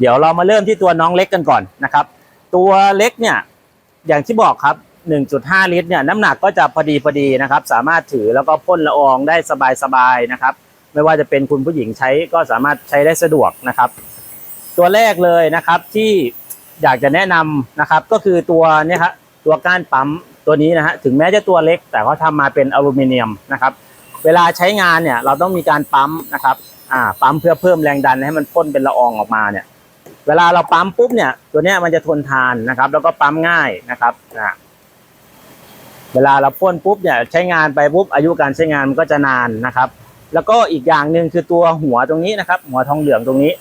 เดี๋ยวเรามาเริ่มที่ตัวน้องเล็กกันก่อนนะครับ ตัวเล็กเนี่ยอย่างที่บอกครับ 1.5 ลิตรเนี่ยน้ำหนักก็จะพอดีพอดีนะครับ สามารถถือแล้วก็พ่นละอองได้สบายๆนะครับ ไม่ว่าจะเป็นคุณผู้หญิงใช้ก็สามารถใช้ได้สะดวกนะครับ ตัวแรกเลยนะครับที่อยากจะแนะนำนะครับ ก็คือตัวเนี่ยครับตัวก้านปั๊มตัวนี้นะฮะถึงแม้จะตัวเล็ก แต่เขาทำมาเป็นอลูมิเนียมนะครับ เวลาใช้งานเนี่ยเราต้องมีการปั๊มนะครับอ่าปั๊มเพื่อเพิ่มแรงดันให้มันพ่นเป็นละอองออกมาเนี่ย เวลาเราปั๊มปุ๊บเนี่ย ตัวเนี้ยมันจะทนทานนะครับ แล้วก็ปั๊มง่ายนะครับอ่าเวลาเราพ่นปุ๊บเนี่ยใช้งานไปปุ๊บอายุการใช้งานมันก็จะนานนะครับ แล้วก็อีกอย่างหนึ่งคือตัวหัวตรงนี้นะครับ หัวทองเหลืองตรงนี้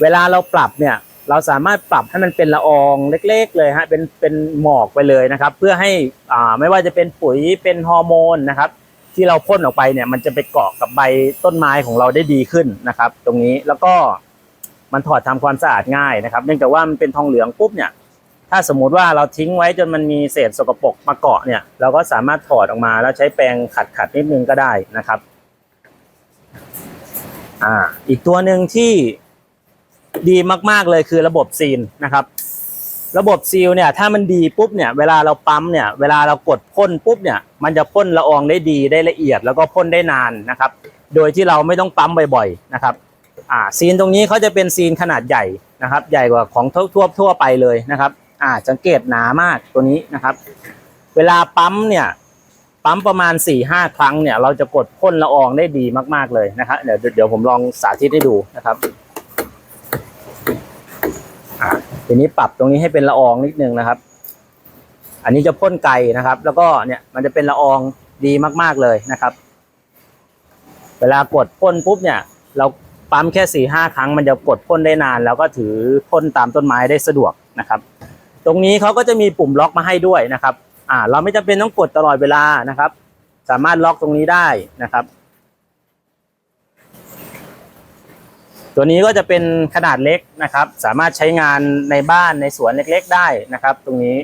เวลาเราปรับเนี่ย เราสามารถปรับให้มันเป็นละอองเล็ก ๆ เลยฮะเป็นเป็นหมอกไปเลยนะครับ เพื่อให้อ่าไม่ว่าจะเป็นปุ๋ยเป็นฮอร์โมนนะครับที่เราพ่นออกไปเนี่ยมันจะไปเกาะกับใบต้นไม้ของเราได้ดีขึ้นนะครับ ตรงนี้แล้วก็ มันถอดทำความสะอาดง่ายนะครับ เนื่องจากว่ามันเป็นทองเหลืองปุ๊บเนี่ยถ้าสมมุติว่าเราทิ้งไว้จนมันมีเศษสกปรกมาเกาะเนี่ยเราก็สามารถถอดออกมาแล้วใช้แปรงขัดขัดๆนิดนึงก็ได้นะครับอ่าอีกตัวหนึ่งที่ดีมากๆเลยคือระบบซีนนะครับ ระบบซีลเนี่ยถ้ามันดีปุ๊บเนี่ยเวลาเราปั๊มเนี่ยเวลาเรากดพ่นปุ๊บเนี่ยมันจะพ่นละอองได้ดีได้ละเอียด แล้วก็พ่นได้นานนะครับ โดยที่เราไม่ต้องปั๊มบ่อยๆนะครับ อ่าซีนตรงนี้เขาจะเป็นซีนขนาดใหญ่นะครับ ใหญ่กว่าของทั่วทั่วไปเลยนะครับ อ่าสังเกตหนามากตัวนี้นะครับ เวลาปั๊มเนี่ยปั๊มประมาณ4ี่ห้าครั้งเนี่ยเราจะกดพ่นละอองได้ดีมาก ๆเลยนะครับเดี๋ยวเดี๋ยวผมลองสาธิตให้ดูนะครับอ่าทีนี้ปรับตรงนี้ให้เป็นละอองนิดนึงนะครับ อันนี้จะพ่นไกลนะครับ แล้วก็เนี่ยมันจะเป็นละอองดีมาก ๆเลยนะครับ เวลากดพ่นปุ๊บเนี่ย เรา ปั๊มแค่สี่ห้าครั้งมันจะกดพ่นได้นาน แล้วก็ถือพ่นตามต้นไม้ได้สะดวกนะครับ ตรงนี้เขาก็จะมีปุ่มล็อกมาให้ด้วยนะครับอ่าเราไม่จำเป็นต้องกดตลอดเวลานะครับ สามารถล็อกตรงนี้ได้นะครับ ตัวนี้ก็จะเป็นขนาดเล็กนะครับ สามารถใช้งานในบ้านในสวนเล็ก ๆ ได้นะครับ ตรงนี้